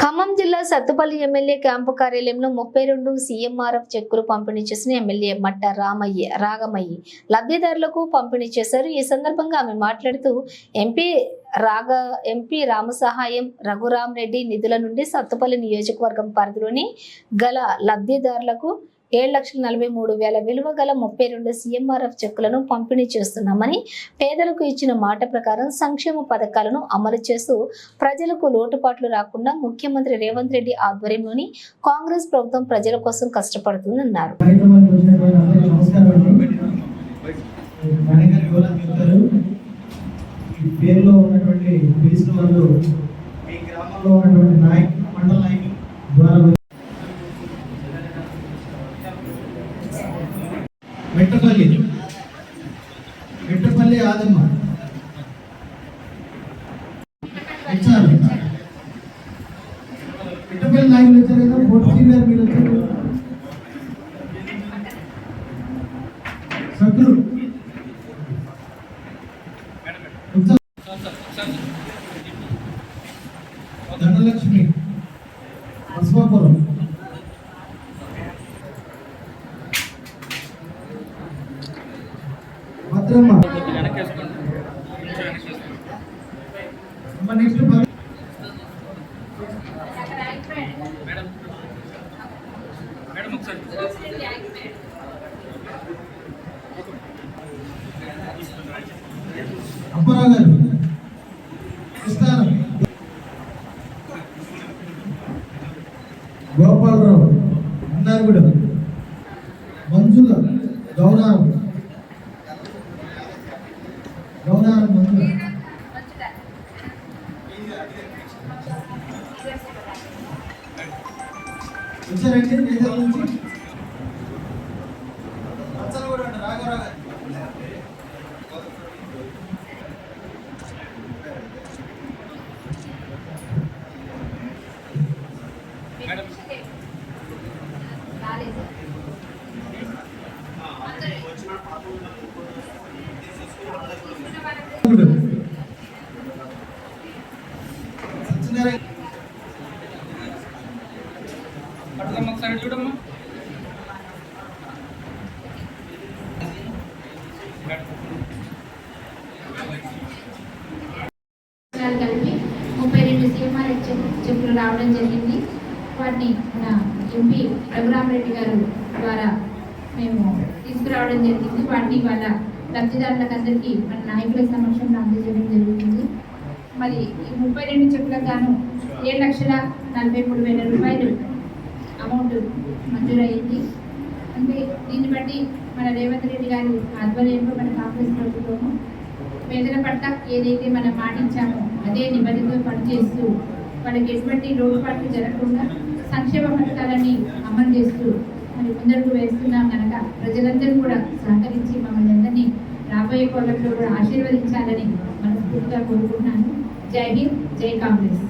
ఖమ్మం జిల్లా Sathupalli MLA camp కార్యాలయంలో ముప్పై రెండు సీఎంఆర్ఎఫ్ చెక్కులు పంపిణీ చేసిన ఎమ్మెల్యే మట్ట రామయ్య రాగమయ్యి లబ్ధిదారులకు పంపిణీ చేశారు. ఈ సందర్భంగా ఆమె మాట్లాడుతూ ఎంపీ రాగ ఎంపీ రామసహాయం రఘురాం రెడ్డి నిధుల నుండి సత్తుపల్లి నియోజకవర్గం పరిధిలోని గల లబ్ధిదారులకు ఏడు లక్షల నలభై మూడు వేల విలువ గల ముప్పై రెండు సీఎంఆర్ఎఫ్ చెక్కులను పంపిణీ చేస్తున్నామని పేదలకు ఇచ్చిన మాట ప్రకారం సంక్షేమ పథకాలను అమలు చేస్తూ ప్రజలకు లోటుపాట్లు రాకుండా ముఖ్యమంత్రి రేవంత్ రెడ్డి ఆధ్వర్యంలోని కాంగ్రెస్ ప్రభుత్వం ప్రజల కోసం కష్టపడుతుందన్నారు. పేరులో ఉన్నటువంటి మీ గ్రామంలో ఉన్నటువంటి నాయకులు मल्ले आदम इच्छा इटपेल लाइव लेते रहते बहुत सी बार मिलते हैं। सक्रु धनलक्ष्मी अस्वापरम భద్రమ్మ అమ్మ. నెక్స్ట్ గారు గోపాలరావు మంజుల గౌనారం వచ్చారండి నేతల పట్టుకోమ్మ ఒకసారి చూడమ్మా. కలిపి ముప్పై రెండు సీఎంఆర్ చెప్పులు రావడం జరిగింది. వాటిని మన ఎంపీ రఘురామరెడ్డి గారు ద్వారా మేము తీసుకురావడం జరిగింది. వాటిని వాళ్ళ లబ్ధిదారులకు అందరికీ మన నాయకుల సమక్షంలో అందజేయడం జరుగుతుంది. మరి ఈ ముప్పై రెండు చెప్పులకు గాను ఏడు లక్షల నలభై మూడు వేల రూపాయలు అమౌంట్ మంజూరయ్యింది. అంటే దీన్ని బట్టి మన రేవంత్ రెడ్డి గారి ఆధ్వర్యంలో మన కాంగ్రెస్ ప్రభుత్వము పేదల పట్ల ఏదైతే మనం మాటించామో అదే నిబద్ధతతో పనిచేస్తూ వాళ్ళకి ఎటువంటి లోటుపాట్లు జరగకుండా సంక్షేమ పథకాలని అమలు చేస్తూ మరి ముందడుగు వేస్తున్నాం కనుక ప్రజలందరూ కూడా సహకరించి మమ్మల్ని అందరినీ రాబోయే కోళ్ళలో కూడా ఆశీర్వదించాలని మనస్ఫూర్తిగా కోరుకుంటున్నాను. జై హింద్ జై కాంగ్రెస్.